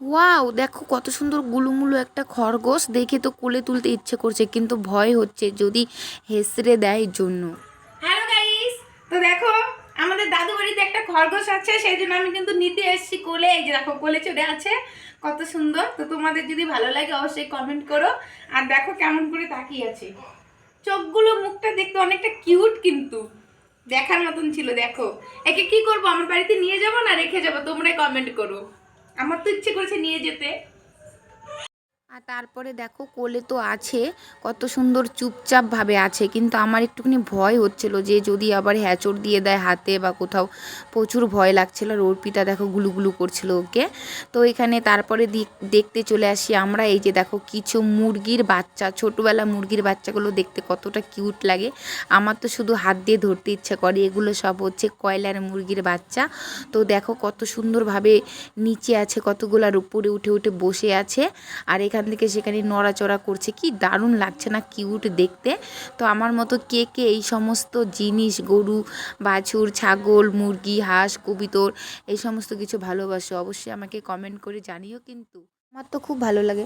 Wow, দেখো কত সুন্দর গুলুমুলু একটা খরগোশ। দেখে তো কোলে তুলতে ইচ্ছে করছে, কিন্তু ভয় হচ্ছে যদি হেসড়ে দেয় জন্য। হ্যালো গাইস তো দেখো, আমাদের দাদু বাড়িতে একটা খরগোশ আছে, সেই জন্য আমি কিন্তু নিতে এসেছি কোলে। এই যে দেখো, কোলে চড়ে আছে, কত সুন্দর। তো তোমাদের যদি ভালো লাগে অবশ্যই কমেন্ট করো। আর দেখো কেমন করে তাকিয়ে আছে। চোখগুলো, মুখটা দেখতে অনেকটা কিউট কিন্তু। দেখার মতন ছিল, দেখো। একে কি করব, আমার বাড়িতে নিয়ে যাব না রেখে যাব? তোমরাই কমেন্ট করো। আমার তো ইচ্ছে করেছে নিয়ে যেতে। আর তারপরে দেখো কোলে তো আছে, কত সুন্দর চুপচাপ ভাবে আছে। কিন্তু আমার একটুখানি ভয় হচ্ছিল যে যদি আবার হ্যাচড় দিয়ে দেয় হাতে বা কোথাও প্রচুর ভয় লাগছিল আর অর্পিতা দেখো গুলুগুলু করছিল ওকে। তো এখানে তারপরে দেখতে চলে আসি আমরা, এই যে দেখো কিছু মুরগির বাচ্চা, ছোটোবেলা মুরগির বাচ্চাগুলো দেখতে কতটা কিউট লাগে। আমার তো শুধু হাত দিয়ে ধরতে ইচ্ছা করে, এগুলো সব হচ্ছে কয়লার মুরগির বাচ্চা। তো দেখো কত সুন্দরভাবে নিচে আছে, কতগুলো আর উপরে উঠে উঠে বসে আছে। আর এখান থেকে সেখানে নড়াচড়া করছে, কি দারুণ লাগছে না কিউট দেখতে। তো আমার মতো কে কে এই সমস্ত জিনিস, গরু, বাছুর, ছাগল, মুরগি, হাঁস, কবিতর, এই সমস্ত কিছু ভালোবাসো, অবশ্যই আমাকে কমেন্ট করে জানিও কিন্তু। আমার তো খুব ভালো লাগে।